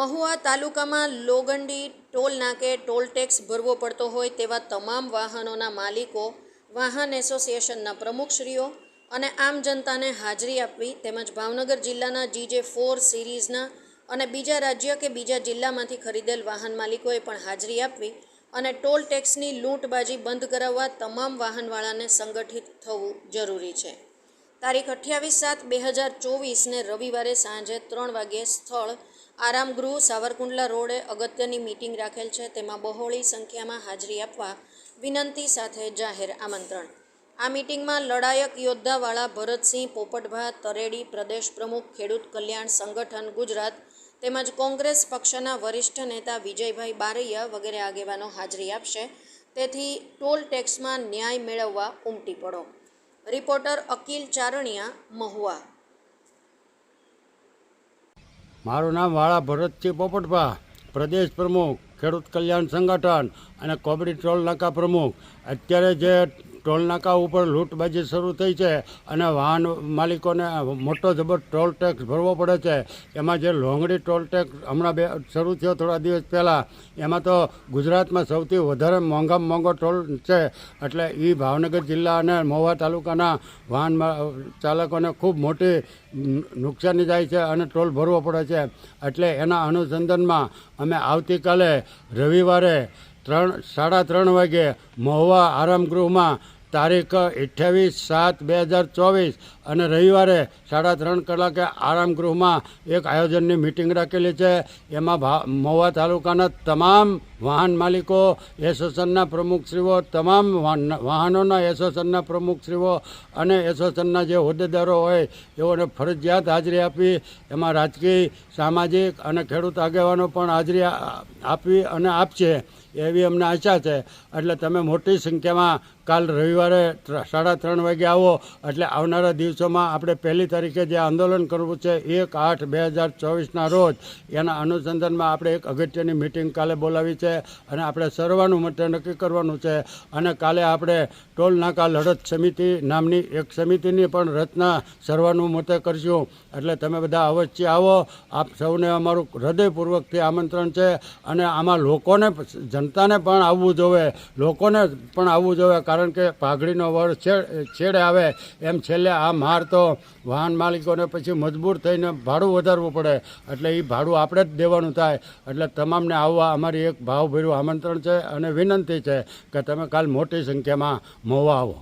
મહુવા તાલુકામાં લોગંડી ટોલ નાકે toll tax ભરવો પડતો હોય તેવા તમામ વાહનોના માલિકો, વાહન એસોસિએશનના પ્રમુખશ્રીઓ અને આમ જનતાને હાજરી આપવી તેમજ ભાવનગર જિલ્લાના જીજે ફોર સિરીઝના અને બીજા રાજ્ય કે બીજા જિલ્લામાંથી ખરીદેલ વાહન માલિકોએ પણ હાજરી આપવી અને ટોલ ટેક્સની લૂંટબાજી બંધ કરાવવા તમામ વાહનવાળાને સંગઠિત થવું જરૂરી છે. તારીખ અઠ્યાવીસ સાત બે હજાર ચોવીસને રવિવારે સાંજે ત્રણ વાગ્યે સ્થળ આરામગૃહ સાવરકુંડલા રોડે અગત્યની મીટિંગ રાખેલ છે. તેમાં બહોળી સંખ્યામાં હાજરી આપવા વિનંતી સાથે જાહેર આમંત્રણ. આ મીટિંગમાં લડાયક યોદ્ધાવાળા ભરતસિંહ, પોપટભા, તરેડી પ્રદેશ પ્રમુખ, ખેડૂત કલ્યાણ સંગઠન, ગુજરાત તેમજ કોંગ્રેસ પક્ષના વરિષ્ઠ નેતા વિજયભાઈ બારૈયા વગેરે આગેવાનો હાજરી આપશે. તેથી ટોલ ટેક્સમાં ન્યાય મેળવવા ઉમટી પડો. રિપોર્ટર અકિલ ચારણિયા મહુવા મારું નામ વાળા ભરતસિંહ પોપટભા, પ્રદેશ પ્રમુખ, ખેડૂત કલ્યાણ સંગઠન અને કોબડી ટોલ નાકા પ્રમુખ. અત્યારે જે ટોલ નાકા ઉપર લૂંટબાજી શરૂ થઈ છે અને વાહન માલિકોને મોટો જબર ટોલ ટેક્સ ભરવો પડે છે. એમાં જે લોંગડી ટોલ ટેક્સ હમણાં બે શરૂ થયો થોડા દિવસ પહેલાં, એમાં તો ગુજરાતમાં સૌથી વધારે મોંઘામાં મોંઘો ટોલ છે. એટલે એ ભાવનગર જિલ્લા અને મહુવા તાલુકાના વાહન ચાલકોને ખૂબ મોટી નુકસાની જાય છે અને ટોલ ભરવો પડે છે. એટલે એના અનુસંધાનમાં અમે આવતીકાલે રવિવારે ત્રણ સાડા ત્રણ વાગે મહુવા આરામગૃહમાં તારીખ અઠ્યાવીસ સાત બે હજાર ચોવીસ અને રવિવારે સાડા ત્રણ કલાકે આરામગૃહમાં એક આયોજનની મિટિંગ રાખેલી છે. એમાં મહુવા તાલુકાના તમામ વાહન માલિકો, એસોસિએશનના પ્રમુખશ્રીઓ તમામ વાહન- વાહનોના એસોસિએશનના પ્રમુખશ્રીઓ અને એસોસિએશનના જે હોદ્દેદારો હોય એઓને ફરજિયાત હાજરી આપી. એમાં રાજકીય, સામાજિક અને ખેડૂત આગેવાનો પણ હાજરી આપવી અને આપશે એવી અમને આશા છે. એટલે તમે મોટી સંખ્યામાં કાલ રવિવારે સાડા ત્રણ વાગે આવો. એટલે આવનારા દિવસોમાં આપણે પહેલી તારીખે જે આંદોલન કરવું છે, એક આઠ બે હજાર ચોવીસના રોજ, એના અનુસંધાનમાં આપણે એક અગત્યની મિટિંગ કાલે બોલાવી છે અને આપણે સર્વાનું મતે નક્કી કરવાનું છે. અને કાલે આપણે ટોલ નાકા લડત સમિતિ નામની એક સમિતિની પણ રચના સર્વાનું મતે કરશું. એટલે તમે બધા અવશ્ય આવો. આપ સૌને અમારું હૃદયપૂર્વકથી આમંત્રણ છે. અને આમાં લોકોને જનતાને પણ આવવું જોઈએ લોકોને પણ આવવું જોઈએ કારણ કે પાઘડીનો વડ છેડે આવે, એમ છેલ્લે આ માર તો વાહન માલિકોને પછી મજબૂર થઈને ભાડું વધારવું પડે. એટલે એ ભાડું આપણે જ દેવાનું થાય. એટલે તમામને આવવા અમારી એક ભાવભર્યું આમંત્રણ છે અને વિનંતી છે કે તમે કાલ મોટી સંખ્યામાં મોવા આવો.